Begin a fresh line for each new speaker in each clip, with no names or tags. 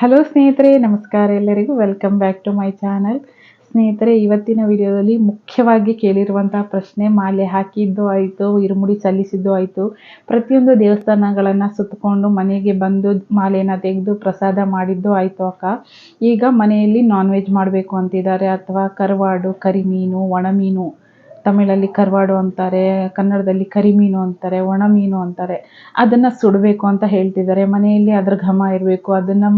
Hello ಸ್ನೇಹಿತರೆ, ನಮಸ್ಕಾರ ಎಲ್ಲರಿಗೂ. Welcome back to my channel ಸ್ನೇಹಿತರೆ, ಇವತ್ತಿನ ವಿಡಿಯೋದಲ್ಲಿ ಮುಖ್ಯವಾಗಿ ಕೇಳಿರುವಂಥ ಪ್ರಶ್ನೆ, ಮಾಲೆ ಹಾಕಿದ್ದು ಆಯಿತು, ಇರುಮುಡಿ ಸಲ್ಲಿಸಿದ್ದು ಆಯಿತು. ಪ್ರತಿಯೊಂದು ದೇವಸ್ಥಾನಗಳನ್ನು ಸುತ್ತಕೊಂಡು ಮನೆಗೆ ಬಂದು ಮಾಲೆಯನ್ನು ತೆಗೆದು ಪ್ರಸಾದ ಮಾಡಿದ್ದು ಆಯಿತು ಅಕ್ಕ. ಈಗ ಮನೆಯಲ್ಲಿ ನಾನ್ ವೆಜ್ ಮಾಡಬೇಕು ಅಂತಿದ್ದಾರೆ. ಅಥವಾ ಕರ್ವಾಡು, ಕರಿಮೀನು, ಒಣಮೀನು, ತಮಿಳಲ್ಲಿ ಕರ್ವಾಡು ಅಂತಾರೆ, ಕನ್ನಡದಲ್ಲಿ ಕರಿಮೀನು ಅಂತಾರೆ ಒಣ ಮೀನು ಅಂತಾರೆ. ಅದನ್ನು ಸುಡಬೇಕು ಅಂತ ಹೇಳ್ತಿದ್ದಾರೆ. ಮನೆಯಲ್ಲಿ ಅದರ ಘಮ ಇರಬೇಕು. ಅದನ್ನು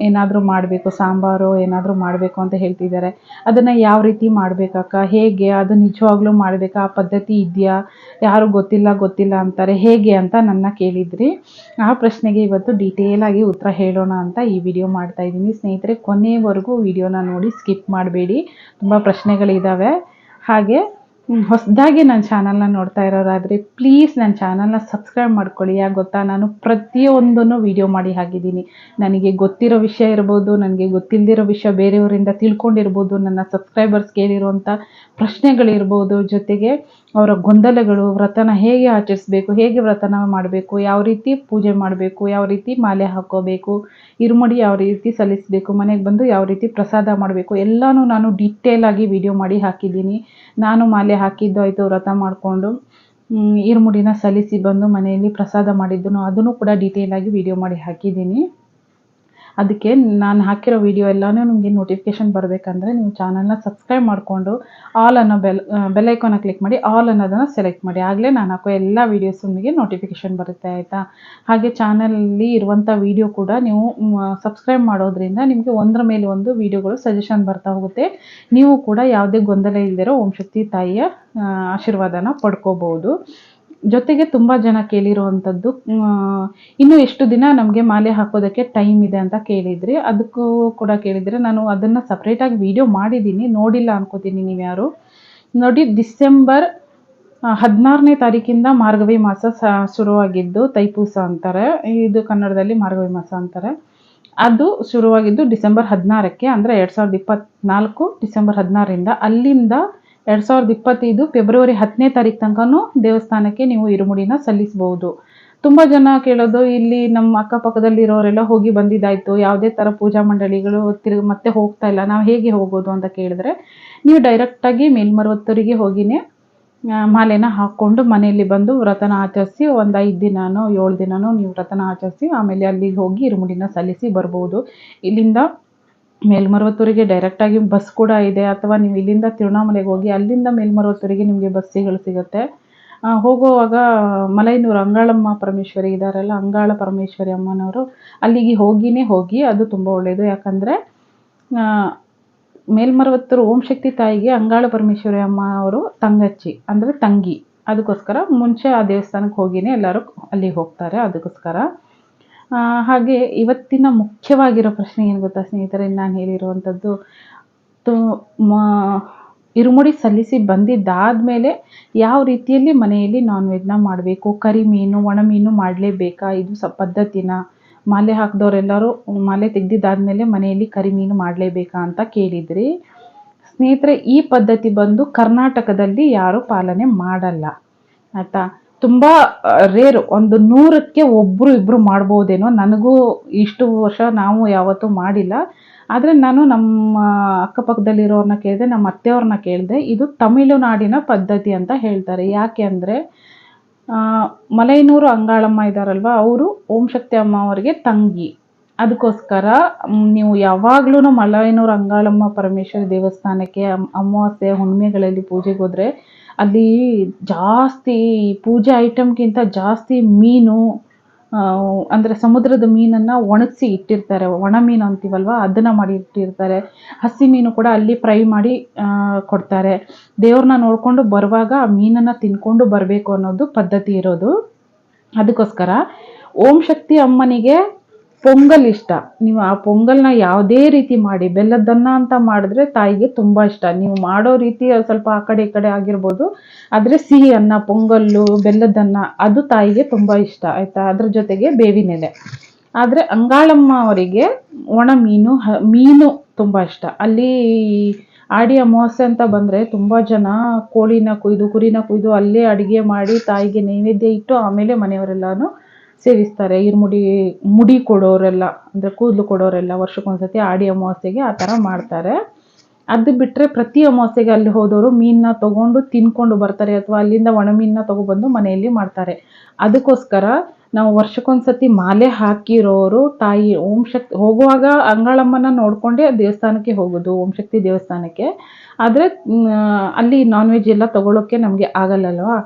ಏನಾದರೂ ಮಾಡಬೇಕು, ಸಾಂಬಾರು ಏನಾದರೂ ಮಾಡಬೇಕು ಅಂತ ಹೇಳ್ತಿದ್ದಾರೆ. ಅದನ್ನು ಯಾವ ರೀತಿ ಮಾಡಬೇಕಕ್ಕ ಹೇಗೆ ಅದು ನಿಜವಾಗ್ಲೂ ಮಾಡಬೇಕಾ? ಆ ಪದ್ಧತಿ ಇದೆಯಾ? ಯಾರು ಗೊತ್ತಿಲ್ಲ ಗೊತ್ತಿಲ್ಲ ಅಂತಾರೆ. ಹೇಗೆ ಅಂತ ನನ್ನ ಕೇಳಿದ್ರಿ. ಆ ಪ್ರಶ್ನೆಗೆ ಇವತ್ತು ಡೀಟೇಲಾಗಿ ಉತ್ತರ ಹೇಳೋಣ ಅಂತ ಈ ವಿಡಿಯೋ ಮಾಡ್ತಾ ಇದ್ದೀನಿ. ಸ್ನೇಹಿತರೆ, ಕೊನೆವರೆಗೂ ವಿಡಿಯೋನ ನೋಡಿ ಸ್ಕಿಪ್ ಮಾಡಬೇಡಿ. ತುಂಬ ಪ್ರಶ್ನೆಗಳಿದ್ದಾವೆ ಹಾಗೆ ಹೊಸದಾಗಿ ನನ್ನ ಚಾನಲ್ನ ನೋಡ್ತಾ ಇರೋರಾದರೆ ಪ್ಲೀಸ್ ನನ್ನ ಚಾನಲ್ನ ಸಬ್ಸ್ಕ್ರೈಬ್ ಮಾಡ್ಕೊಳ್ಳಿ. ಯಾಕೆ ಗೊತ್ತಾ? ನಾನು ಪ್ರತಿಯೊಂದನ್ನು ವಿಡಿಯೋ ಮಾಡಿ ಹಾಕಿದ್ದೀನಿ. ನನಗೆ ಗೊತ್ತಿರೋ ವಿಷಯ ಇರ್ಬೋದು, ನನಗೆ ಗೊತ್ತಿಲ್ಲದಿರೋ ವಿಷಯ ಬೇರೆಯವರಿಂದ ತಿಳ್ಕೊಂಡಿರ್ಬೋದು, ನನ್ನ ಸಬ್ಸ್ಕ್ರೈಬರ್ಸ್ ಕೇಳಿರುವಂಥ ಪ್ರಶ್ನೆಗಳಿರ್ಬೋದು ಜೊತೆಗೆ ಅವರ ಗೊಂದಲಗಳು, ವ್ರತನ ಹೇಗೆ ಆಚರಿಸ್ಬೇಕು, ಹೇಗೆ ವ್ರತನ ಮಾಡಬೇಕು, ಯಾವ ರೀತಿ ಪೂಜೆ ಮಾಡಬೇಕು, ಯಾವ ರೀತಿ ಮಾಲೆ ಹಾಕ್ಕೋಬೇಕು ಇರುಮುಡಿ ಯಾವ ರೀತಿ ಸಲ್ಲಿಸಬೇಕು, ಮನೆಗೆ ಬಂದು ಯಾವ ರೀತಿ ಪ್ರಸಾದ ಮಾಡಬೇಕು, ಎಲ್ಲನೂ ನಾನು ಡಿಟೇಲಾಗಿ ವಿಡಿಯೋ ಮಾಡಿ ಹಾಕಿದ್ದೀನಿ. ನಾನು ಮಾಲೆ ಹಾಕಿದ್ದು ಆಯಿತು, ವ್ರತ ಮಾಡಿಕೊಂಡು ಇರುಮುಡಿನ ಸಲ್ಲಿಸಿ ಬಂದು ಮನೆಯಲ್ಲಿ ಪ್ರಸಾದ ಮಾಡಿದ್ದನ್ನು ಅದನ್ನು ಕೂಡ ಡೀಟೇಲಾಗಿ ವಿಡಿಯೋ ಮಾಡಿ ಹಾಕಿದ್ದೀನಿ. ಅದಕ್ಕೆ ನಾನು ಹಾಕಿರೋ ವಿಡಿಯೋ ಎಲ್ಲಾನು ನಿಮಗೆ ನೋಟಿಫಿಕೇಷನ್ ಬರಬೇಕಂದ್ರೆ ನೀವು ಚಾನಲ್ನ ಸಬ್ಸ್ಕ್ರೈಬ್ ಮಾಡಿಕೊಂಡು ಆಲ್ ಅನ್ನೋ ಬೆಲ್ ಬೆಲ್ಲೈಕಾನ ಕ್ಲಿಕ್ ಮಾಡಿ ಆಲ್ ಅನ್ನೋದನ್ನು ಸೆಲೆಕ್ಟ್ ಮಾಡಿ. ಆಗಲೇ ನಾನು ಹಾಕೋ ಎಲ್ಲ ವೀಡಿಯೋಸ್ ನಿಮಗೆ ನೋಟಿಫಿಕೇಷನ್ ಬರುತ್ತೆ, ಆಯಿತಾ? ಹಾಗೆ ಚಾನಲಲ್ಲಿ ಇರುವಂಥ ವೀಡಿಯೋ ಕೂಡ ನೀವು ಸಬ್ಸ್ಕ್ರೈಬ್ ಮಾಡೋದ್ರಿಂದ ನಿಮಗೆ ಒಂದರ ಮೇಲೆ ಒಂದು ವಿಡಿಯೋಗಳು ಸಜೆಷನ್ ಬರ್ತಾ ಹೋಗುತ್ತೆ. ನೀವು ಕೂಡ ಯಾವುದೇ ಗೊಂದಲ ಇಲ್ಲದಿರೋ ಓಂ ಶಕ್ತಿ ತಾಯಿಯ ಆಶೀರ್ವಾದನ ಪಡ್ಕೋಬೋದು ಜೊತೆಗೆ ತುಂಬ ಜನ ಕೇಳಿರುವಂಥದ್ದು ಇನ್ನು ಎಷ್ಟು ದಿನ ನಮಗೆ ಮಾಲೆ ಹಾಕೋದಕ್ಕೆ ಟೈಮ್ ಇದೆ ಅಂತ ಕೇಳಿದ್ರಿ. ಅದಕ್ಕೂ ಕೂಡ ಕೇಳಿದರೆ ನಾನು ಅದನ್ನು ಸಪ್ರೇಟಾಗಿ ವಿಡಿಯೋ ಮಾಡಿದ್ದೀನಿ. ನೋಡಿಲ್ಲ ಅನ್ಕೋತೀನಿ ನೀವು ಯಾರು. ನೋಡಿ ಡಿಸೆಂಬರ್ ಹದಿನಾರನೇ ತಾರೀಕಿಂದ ಮಾರ್ಗವಿ ಮಾಸ ಶುರುವಾಗಿದ್ದು ತೈಪೂಸ ಅಂತಾರೆ. ಇದು ಕನ್ನಡದಲ್ಲಿ ಮಾರ್ಗವಿ ಮಾಸ ಅಂತಾರೆ. ಅದು ಶುರುವಾಗಿದ್ದು ಡಿಸೆಂಬರ್ ಹದಿನಾರಕ್ಕೆ, ಅಂದರೆ ಎರಡು ಸಾವಿರದ ಇಪ್ಪತ್ತ್ನಾಲ್ಕು ಡಿಸೆಂಬರ್ ಹದಿನಾರರಿಂದ ಅಲ್ಲಿಂದ ಎರಡು ಸಾವಿರದ ಇಪ್ಪತ್ತೈದು ಫೆಬ್ರವರಿ ಹತ್ತನೇ ತಾರೀಕು ತನಕನೂ ದೇವಸ್ಥಾನಕ್ಕೆ ನೀವು ಇರುಮುಡಿನ ಸಲ್ಲಿಸಬಹುದು. ತುಂಬ ಜನ ಕೇಳೋದು, ಇಲ್ಲಿ ನಮ್ಮ ಅಕ್ಕಪಕ್ಕದಲ್ಲಿರೋರೆಲ್ಲ ಹೋಗಿ ಬಂದಿದ್ದಾಯಿತು, ಯಾವುದೇ ಥರ ಪೂಜಾ ಮಂಡಳಿಗಳು ತಿರುಗಿ ಮತ್ತೆ ಹೋಗ್ತಾ ಇಲ್ಲ, ನಾವು ಹೇಗೆ ಹೋಗೋದು ಅಂತ ಕೇಳಿದ್ರೆ, ನೀವು ಡೈರೆಕ್ಟಾಗಿ ಮೇಲ್ಮರುವತ್ತರಿಗೆ ಹೋಗಿನೇ ಮಾಲೆನ ಹಾಕ್ಕೊಂಡು ಮನೆಯಲ್ಲಿ ಬಂದು ವ್ರತನ ಆಚರಿಸಿ ಒಂದು ಐದು ದಿನನೋ ಏಳು ದಿನನೋ ನೀವು ವ್ರತನ ಆಚರಿಸಿ ಆಮೇಲೆ ಅಲ್ಲಿಗೆ ಹೋಗಿ ಇರುಮುಡಿನ ಸಲ್ಲಿಸಿ ಬರ್ಬೋದು. ಇಲ್ಲಿಂದ ಮೇಲ್ಮರುವತ್ತೂರಿಗೆ ಡೈರೆಕ್ಟಾಗಿ ಬಸ್ ಕೂಡ ಇದೆ. ಅಥವಾ ನೀವು ಇಲ್ಲಿಂದ ತಿರುವಣ್ಣಾಮಲೆಗೆ ಹೋಗಿ ಅಲ್ಲಿಂದ ಮೇಲ್ಮರುವತ್ತೂರಿಗೆ ನಿಮಗೆ ಬಸ್ಸುಗಳು ಸಿಗುತ್ತೆ. ಹೋಗುವಾಗ ಮಲೈನೂರು ಅಂಗಾಳಮ್ಮ ಪರಮೇಶ್ವರಿ ಇದ್ದಾರಲ್ಲ ಅಂಗಾಳ ಪರಮೇಶ್ವರಿ ಅಮ್ಮನವರು ಅಲ್ಲಿಗೆ ಹೋಗಿನೇ ಹೋಗಿ ಅದು ತುಂಬ ಒಳ್ಳೆಯದು ಯಾಕಂದರೆ ಮೇಲ್ಮರವತ್ತೂರು ಓಂ ಶಕ್ತಿ ತಾಯಿಗೆ ಅಂಗಾಳ ಪರಮೇಶ್ವರಿ ಅಮ್ಮ ಅವರು ತಂಗಚ್ಚಿ, ಅಂದರೆ ತಂಗಿ. ಅದಕ್ಕೋಸ್ಕರ ಮುಂಚೆ ಆ ದೇವಸ್ಥಾನಕ್ಕೆ ಹೋಗಿನೇ ಎಲ್ಲರೂ ಅಲ್ಲಿಗೆ ಹೋಗ್ತಾರೆ. ಅದಕ್ಕೋಸ್ಕರ ಹಾಗೆ ಇವತ್ತಿನ ಮುಖ್ಯವಾಗಿರೋ ಪ್ರಶ್ನೆ ಏನು ಗೊತ್ತಾ ಸ್ನೇಹಿತರೆ ನಾನು ಹೇಳಿರುವಂಥದ್ದು, ತು ಇರುಮುಡಿ ಸಲ್ಲಿಸಿ ಬಂದಿದ್ದಾದಮೇಲೆ ಯಾವ ರೀತಿಯಲ್ಲಿ ಮನೆಯಲ್ಲಿ ನಾನ್ ವೆಜ್ನ ಮಾಡಬೇಕು? ಕರಿ ಮೀನು, ಒಣ ಮೀನು ಮಾಡಲೇಬೇಕಾ? ಇದು ಸ, ಪದ್ಧತಿನ? ಮಾಲೆ ಹಾಕಿದವರೆಲ್ಲರೂ, ಮಾಲೆ ತೆಗೆದಿದ್ದಾದ್ಮೇಲೆ ಮನೆಯಲ್ಲಿ ಕರಿ ಮೀನು ಮಾಡಲೇಬೇಕಾ ಅಂತ ಕೇಳಿದ್ರಿ. ಸ್ನೇಹಿತರೆ, ಈ ಪದ್ಧತಿ ಬಂದು ಕರ್ನಾಟಕದಲ್ಲಿ ಯಾರೂ ಪಾಲನೆ ಮಾಡಲ್ಲ. ಆಯಿತಾ? ತುಂಬ ರೇರು ಒಂದು ನೂರಕ್ಕೆ ಒಬ್ಬರು ಇಬ್ಬರು ಮಾಡ್ಬೋದೇನೋ ನನಗೂ ಇಷ್ಟು ವರ್ಷ ನಾವು ಯಾವತ್ತೂ ಮಾಡಿಲ್ಲ. ಆದರೆ ನಾನು ನಮ್ಮ ಅಕ್ಕಪಕ್ಕದಲ್ಲಿರೋರನ್ನ ಕೇಳಿದೆ, ನಮ್ಮ ಅತ್ತೆಯವ್ರನ್ನ ಕೇಳಿದೆ, ಇದು ತಮಿಳುನಾಡಿನ ಪದ್ಧತಿ ಅಂತ ಹೇಳ್ತಾರೆ. ಯಾಕೆ ಅಂದರೆ ಮಲೈನೂರು ಅಂಗಾಳಮ್ಮ ಇದ್ದಾರಲ್ವ ಅವರು ಓಂ ಶಕ್ತಿ ಅಮ್ಮ ಅವರಿಗೆ ತಂಗಿ. ಅದಕ್ಕೋಸ್ಕರ ನೀವು ಯಾವಾಗಲೂ ಮಲಯನೂರು ಅಂಗಾಳಮ್ಮ ಪರಮೇಶ್ವರಿ ದೇವಸ್ಥಾನಕ್ಕೆ ಅಮಾವಾಸ್ಯೆ ಹುಣ್ಣಿಮೆಗಳಲ್ಲಿ ಪೂಜೆಗೆ ಹೋದರೆ, ಅಲ್ಲಿ ಜಾಸ್ತಿ ಪೂಜೆ ಐಟಮ್ಗಿಂತ ಜಾಸ್ತಿ ಮೀನು ಅಂದರೆ ಸಮುದ್ರದ ಮೀನನ್ನು ಒಣಗಿಸಿ ಇಟ್ಟಿರ್ತಾರೆ. ಒಣ ಮೀನು ಅಂತೀವಲ್ವ? ಅದನ್ನು ಮಾಡಿ ಇಟ್ಟಿರ್ತಾರೆ. ಹಸಿ ಮೀನು ಕೂಡ ಅಲ್ಲಿ ಫ್ರೈ ಮಾಡಿ ಕೊಡ್ತಾರೆ. ದೇವ್ರನ್ನ ನೋಡಿಕೊಂಡು ಬರುವಾಗ ಆ ಮೀನನ್ನು ತಿನ್ಕೊಂಡು ಬರಬೇಕು ಅನ್ನೋದು ಪದ್ಧತಿ ಇರೋದು. ಅದಕ್ಕೋಸ್ಕರ ಓಂ ಶಕ್ತಿ ಅಮ್ಮನಿಗೆ ಪೊಂಗಲ್ ಇಷ್ಟ. ನೀವು ಆ ಪೊಂಗಲ್ನ ಯಾವುದೇ ರೀತಿ ಮಾಡಿ ಬೆಲ್ಲದನ್ನ ಅಂತ ಮಾಡಿದ್ರೆ ತಾಯಿಗೆ ತುಂಬ ಇಷ್ಟ. ನೀವು ಮಾಡೋ ರೀತಿ ಸ್ವಲ್ಪ ಆ ಕಡೆ ಈ ಕಡೆ ಆಗಿರ್ಬೋದು. ಆದರೆ ಸಿಹಿ ಅನ್ನ, ಪೊಂಗಲ್ಲು ಬೆಲ್ಲದನ್ನ ಅದು ತಾಯಿಗೆ ತುಂಬ ಇಷ್ಟ, ಆಯಿತಾ? ಅದ್ರ ಜೊತೆಗೆ ಬೇವಿನೆಲೆ. ಆದರೆ ಅಂಗಾಳಮ್ಮ ಅವರಿಗೆ ಒಣ ಮೀನು ಮೀನು ತುಂಬ ಇಷ್ಟ. ಅಲ್ಲಿ ಆಡಿ ಅಮಾವಾಸ್ಯೆ ಅಂತ ಬಂದರೆ ತುಂಬ ಜನ ಕೋಳಿನ ಕುಯ್ದು, ಕುರಿನ ಕುಯ್ದು ಅಲ್ಲೇ ಅಡುಗೆ ಮಾಡಿ ತಾಯಿಗೆ ನೈವೇದ್ಯ ಇಟ್ಟು ಆಮೇಲೆ ಮನೆಯವರೆಲ್ಲನೂ ಸೇವಿಸ್ತಾರೆ. ಇರುಮುಡಿ ಮುಡಿ ಕೊಡೋರೆಲ್ಲ, ಅಂದರೆ ಕೂದಲು ಕೊಡೋರೆಲ್ಲ ವರ್ಷಕ್ಕೊಂದ್ಸತಿ ಆಡಿ ಅಮಾವಾಸ್ಯೆಗೆ ಆ ಥರ ಮಾಡ್ತಾರೆ. ಅದು ಬಿಟ್ಟರೆ ಪ್ರತಿ ಅಮಾವಾಸ್ಯೆಗೆ ಅಲ್ಲಿ ಹೋದವರು ಮೀನನ್ನ ತಗೊಂಡು ತಿನ್ಕೊಂಡು ಬರ್ತಾರೆ ಅಥವಾ ಅಲ್ಲಿಂದ ಒಣ ಮೀನನ್ನ ತಗೊಬಂದು ಮನೆಯಲ್ಲಿ ಮಾಡ್ತಾರೆ. ಅದಕ್ಕೋಸ್ಕರ ನಾವು ವರ್ಷಕ್ಕೊಂದ್ಸತಿ ಮಾಲೆ ಹಾಕಿರೋರು ತಾಯಿ ಓಂ ಶಕ್ತಿ, ಹೋಗುವಾಗ ಅಂಗಳಮ್ಮನ ನೋಡಿಕೊಂಡೆ ದೇವಸ್ಥಾನಕ್ಕೆ ಹೋಗೋದು, ಓಂ ಶಕ್ತಿ ದೇವಸ್ಥಾನಕ್ಕೆ. ಆದರೆ ಅಲ್ಲಿ ನಾನ್ ವೆಜ್ ಎಲ್ಲ ತಗೊಳ್ಳೋಕ್ಕೆ ನಮಗೆ ಆಗಲ್ಲಲ್ವಾ?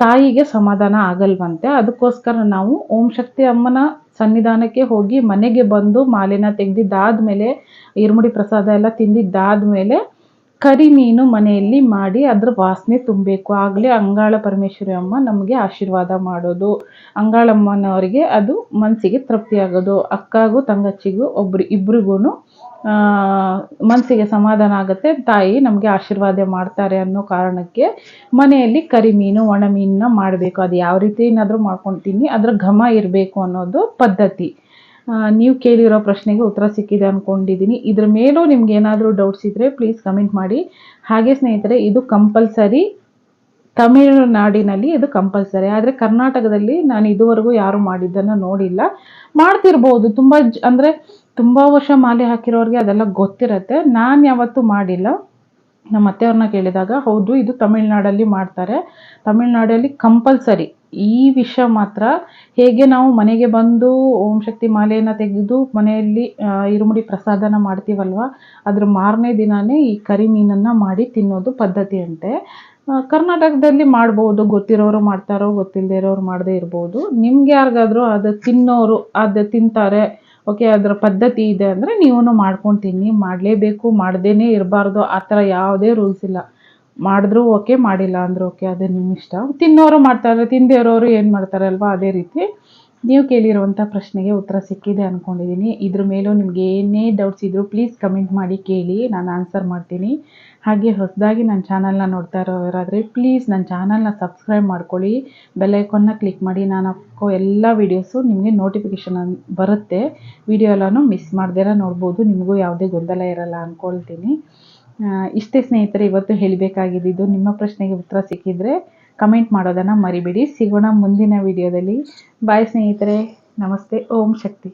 ತಾಯಿಗೆ ಸಮಾಧಾನ ಆಗಲ್ವಂತೆ. ಅದಕ್ಕೋಸ್ಕರ ನಾವು ಓಂ ಶಕ್ತಿ ಅಮ್ಮನ ಸನ್ನಿಧಾನಕ್ಕೆ ಹೋಗಿ ಮನೆಗೆ ಬಂದು ಮಾಲೆನ ತೆಗೆದಿದ್ದಾದ್ಮೇಲೆ ಇರುಮುಡಿ ಪ್ರಸಾದ ಎಲ್ಲ ತಿಂದಿದ್ದಾದ್ಮೇಲೆ ಕರಿ ಮೀನು ಮನೆಯಲ್ಲಿ ಮಾಡಿ ಅದ್ರ ವಾಸನೆ ತುಂಬಬೇಕು. ಆಗಲೇ ಅಂಗಾಳ ಪರಮೇಶ್ವರಿ ಅಮ್ಮ ನಮಗೆ ಆಶೀರ್ವಾದ ಮಾಡೋದು. ಅಂಗಾಳಮ್ಮನವರಿಗೆ ಅದು ಮನಸ್ಸಿಗೆ ತೃಪ್ತಿ ಆಗೋದು ಅಕ್ಕಗೂ, ತಂಗಚ್ಚಿಗೂ, ಒಬ್ರು ಇಬ್ರಿಗೂ ಮನಸ್ಸಿಗೆ ಸಮಾಧಾನ ಆಗುತ್ತೆ, ತಾಯಿ ನಮಗೆ ಆಶೀರ್ವಾದ ಮಾಡ್ತಾರೆ ಅನ್ನೋ ಕಾರಣಕ್ಕೆ ಮನೆಯಲ್ಲಿ ಕರಿ ಮೀನು, ಒಣ ಮೀನನ್ನ ಮಾಡಬೇಕು. ಅದು ಯಾವ ರೀತಿ ಏನಾದರೂ ಮಾಡ್ಕೊತೀನಿ, ಅದರ ಘಮ ಇರಬೇಕು ಅನ್ನೋದು ಪದ್ಧತಿ. ನೀವು ಕೇಳಿರೋ ಪ್ರಶ್ನೆಗೆ ಉತ್ತರ ಸಿಕ್ಕಿದೆ ಅಂದ್ಕೊಂಡಿದ್ದೀನಿ ಇದ್ರ ಮೇಲೂ ನಿಮ್ಗೆ ಏನಾದರೂ ಡೌಟ್ಸ್ ಇದ್ದರೆ ಪ್ಲೀಸ್ ಕಮೆಂಟ್ ಮಾಡಿ. ಹಾಗೆ ಸ್ನೇಹಿತರೆ, ಇದು ಕಂಪಲ್ಸರಿ ತಮಿಳುನಾಡಿನಲ್ಲಿ ಇದು ಕಂಪಲ್ಸರಿ ಆದರೆ ಕರ್ನಾಟಕದಲ್ಲಿ ನಾನು ಇದುವರೆಗೂ ಯಾರು ಮಾಡಿದ್ದನ್ನು ನೋಡಿಲ್ಲ. ಮಾಡ್ತಿರ್ಬೋದು. ತುಂಬ ಅಂದರೆ ತುಂಬ ವರ್ಷ ಮಾಲೆ ಹಾಕಿರೋರಿಗೆ ಅದೆಲ್ಲ ಗೊತ್ತಿರುತ್ತೆ. ನಾನು ಯಾವತ್ತೂ ಮಾಡಿಲ್ಲ. ನಮ್ಮ ಅತ್ತೆಯವ್ರನ್ನ ಕೇಳಿದಾಗ, ಹೌದು, ಇದು ತಮಿಳ್ನಾಡಲ್ಲಿ ಮಾಡ್ತಾರೆ. ತಮಿಳ್ನಾಡಲ್ಲಿ ಕಂಪಲ್ಸರಿ ಈ ವಿಷಯ ಮಾತ್ರ. ಹೇಗೆ ನಾವು ಮನೆಗೆ ಬಂದು ಓಂ ಶಕ್ತಿ ಮಾಲೆಯನ್ನು ತೆಗೆದು ಮನೆಯಲ್ಲಿ ಇರುಮುಡಿ ಪ್ರಸಾದನ ಮಾಡ್ತೀವಲ್ವ? ಅದ್ರ ಮಾರನೇ ದಿನವೇ ಈ ಕರಿ ಮೀನನ್ನು ಮಾಡಿ ತಿನ್ನೋದು ಪದ್ಧತಿ ಅಂತೆ. ಕರ್ನಾಟಕದಲ್ಲಿ ಮಾಡ್ಬೋದು. ಗೊತ್ತಿರೋರು ಮಾಡ್ತಾರೋ ಗೊತ್ತಿಲ್ಲದೆ ಇರೋರು ಮಾಡದೇ ಇರ್ಬೋದು. ನಿಮ್ಗೆ ಯಾರಿಗಾದ್ರೂ ಅದು ತಿನ್ನೋರು, ಅದು ತಿಂತಾರೆ ಓಕೆ, ಅದರ ಪದ್ಧತಿ ಇದೆ ಅಂದರೆ ನೀವೂ ಮಾಡ್ಕೊಂಡು ತಿನ್ನಿ ಮಾಡಲೇಬೇಕು ಮಾಡ್ದೇ ಇರಬಾರ್ದು, ಆ ಥರ ಯಾವುದೇ ರೂಲ್ಸ್ ಇಲ್ಲ. ಮಾಡಿದ್ರು ಓಕೆ, ಮಾಡಿಲ್ಲ ಅಂದರೂ ಓಕೆ, ಅದು ನಿಮ್ಮ ಇಷ್ಟ ತಿನ್ನೋರು ಮಾಡ್ತಾರೆ ತಿಂದೇ ಇರೋರು ಏನು ಮಾಡ್ತಾರೆ ಅಲ್ವಾ, ಅದೇ ರೀತಿ. ನೀವು ಕೇಳಿರುವಂಥ ಪ್ರಶ್ನೆಗೆ ಉತ್ತರ ಸಿಕ್ಕಿದೆ ಅಂದ್ಕೊಂಡಿದ್ದೀನಿ ಇದ್ರ ಮೇಲೂ ನಿಮಗೆ ಏನೇ ಡೌಟ್ಸ್ ಇದ್ದರೂ ಪ್ಲೀಸ್ ಕಮೆಂಟ್ ಮಾಡಿ ಕೇಳಿ, ನಾನು ಆನ್ಸರ್ ಮಾಡ್ತೀನಿ. ಹಾಗೆ ಹೊಸದಾಗಿ ನನ್ನ ಚಾನಲ್ನ ನೋಡ್ತಾ ಇರೋರಾದರೆ ಪ್ಲೀಸ್ ನನ್ನ ಚಾನಲ್ನ ಸಬ್ಸ್ಕ್ರೈಬ್ ಮಾಡ್ಕೊಳ್ಳಿ. ಬೆಲ್ಲೈಕನ್ನ ಕ್ಲಿಕ್ ಮಾಡಿ, ನಾನು ಹಾಕೋ ಎಲ್ಲ ವೀಡಿಯೋಸು ನಿಮಗೆ ನೋಟಿಫಿಕೇಷನ್ ಬರುತ್ತೆ. ವಿಡಿಯೋ ಎಲ್ಲನೂ ಮಿಸ್ ಮಾಡ್ದಿರ ನೋಡ್ಬೋದು, ನಿಮಗೂ ಯಾವುದೇ ಗೊಂದಲ ಇರಲ್ಲ ಅಂದ್ಕೊಳ್ತೀನಿ ಇಷ್ಟೇ ಸ್ನೇಹಿತರೆ, ಇವತ್ತು ಹೇಳಬೇಕಾಗಿದ್ದು ನಿಮ್ಮ ಪ್ರಶ್ನೆಗೆ ಉತ್ತರ ಸಿಕ್ಕಿದರೆ ಕಮೆಂಟ್ ಮಾಡೋದನ್ನು ಮರಿಬೇಡಿ. ಸಿಗೋಣ ಮುಂದಿನ ವಿಡಿಯೋದಲ್ಲಿ. ಬಾಯ್ ಸ್ನೇಹಿತರೆ ನಮಸ್ತೆ. ಓಂ ಶಕ್ತಿ.